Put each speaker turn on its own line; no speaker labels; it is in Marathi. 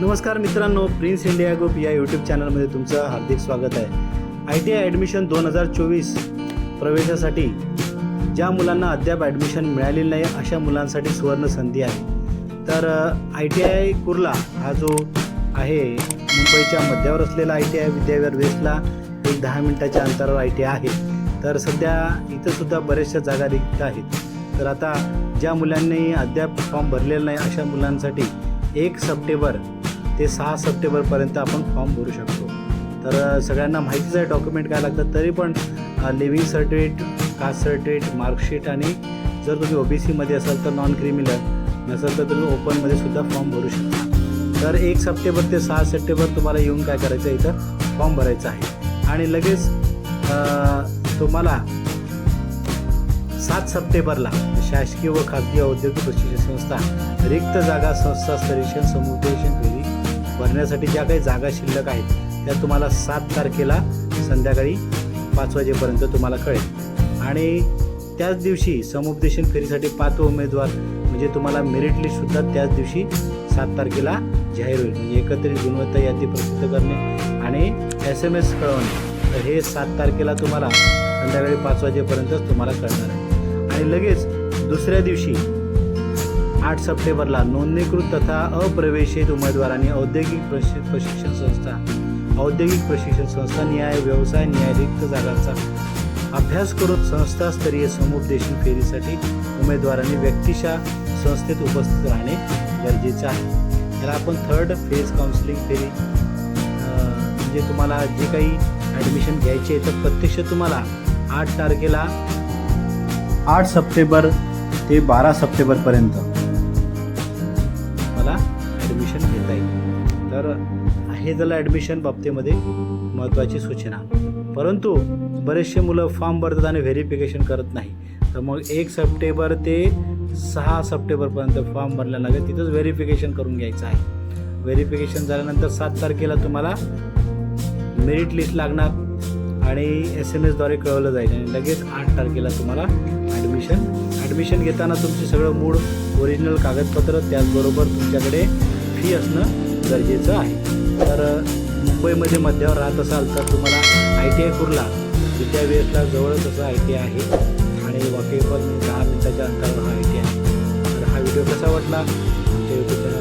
नमस्कार मित्रांनो प्रिन्स इंडिया ग्रुप या यूट्यूब चॅनलमध्ये तुमचं हार्दिक स्वागत आहे. आय टी आय ॲडमिशन दोन हजार चोवीस प्रवेशासाठी ज्या मुलांना अद्याप ॲडमिशन मिळालेली नाही अशा मुलांसाठी सुवर्ण संधी आहे. तर आय टी आय कुर्ला हा जो आहे मुंबईच्या मध्यावर असलेला आय टी आय विद्याविहार वेस्टला एक दहा मिनटाच्या अंतरावर आय टी आय आहे. तर सध्या इथंसुद्धा बऱ्याचशा जागा रिक्त आहेत. तर आता ज्या मुलांनी अद्याप फॉर्म भरलेला नाही अशा मुलांसाठी एक सप्टेंबर ते सहा सप्टेंबरपर्यंत आपण फॉर्म भरू शकतो. तर सगळ्यांना माहितीच आहे डॉक्युमेंट काय लागतात तरी पण living certificate caste certificate marksheet आणि जर तुम्ही ओ बी सीमध्ये असाल तर नॉन क्रिमिनल नसेल तर तुम्ही ओपनमध्ये सुद्धा फॉर्म भरू शकता. तर एक सप्टेंबर ते सहा सप्टेंबर तुम्हाला येऊन काय करायचं आहे इथं? फॉर्म भरायचा आहे. आणि लगेच तुम्हाला सात सप्टेंबरला शासकीय व खाजगी औद्योगिक प्रशिक्षण संस्था रिक्त जागा संस्था स्तरीक्षण समुपदेशन भरण्यासाठी ज्या काही जागा शिल्लक आहेत त्या तुम्हाला सात तारखेला संध्याकाळी पाच वाजेपर्यंत तुम्हाला कळेल. आणि त्याच दिवशी समुपदेशन फेरीसाठी पाच उमेदवार म्हणजे तुम्हाला मेरिट लिस्टसुद्धा त्याच दिवशी सात तारखेला जाहीर होईल. म्हणजे एकत्रित गुणवत्ता यादी प्रसिद्ध करणे आणि एस एम एस कळवणे तर हे सात तारखेला तुम्हाला संध्याकाळी पाच वाजेपर्यंतच तुम्हाला कळणार आहे. आणि लगेच दुसऱ्या दिवशी आठ सप्टेंबरला नोंदणीकृत तथा अप्रवेशित उमेदवारांनी औद्योगिक प्रशिक्षण संस्था औद्योगिक प्रशिक्षण संस्था न्याय व्यवसाय न्याय रिक्त जागांचा अभ्यास करून संस्थास्तरीय समुपदेशन फेरीसाठी उमेदवारांनी व्यक्तिशा संस्थेत उपस्थित राहणे गरजेचे आहे. तर आपण थर्ड फेज काउन्सिलिंग फेरी म्हणजे तुम्हाला जे काही ॲडमिशन घ्यायचे आहे तर प्रत्यक्ष तुम्हाला आठ तारखेला आठ सप्टेंबर ते बारा सप्टेंबरपर्यंत तर हे झालं ॲडमिशन बाबतीमध्ये महत्त्वाची सूचना. परंतु बरेचसे मुलं फॉर्म भरतात आणि व्हेरिफिकेशन करत नाही. तर मग एक सप्टेंबर ते सहा सप्टेंबरपर्यंत फॉर्म भरला लागेल तिथंच व्हेरिफिकेशन करून घ्यायचं आहे. व्हेरिफिकेशन झाल्यानंतर सात तारखेला तुम्हाला मेरिट लिस्ट लागणार आणि एस एम एसद्वारे कळवलं जाईल आणि लगेच आठ तारखेला तुम्हाला ॲडमिशन ॲडमिशन घेताना तुमचे सगळं मूळ ओरिजिनल कागदपत्र त्याचबरोबर तुमच्याकडे फी असणं गरजेचं आहे. तर मुंबईमध्ये मध्यावर राहत असाल तर तुम्हाला आय टी आय कुर्ला विद्यावेसला जवळच असं आय टी आय आहे. आणि वाकेवर दहा मिनिटाच्या अंतरावर हा आय टी आहे. तर हा व्हिडिओ कसा वाटला? आमच्या यूट्यूब चॅनल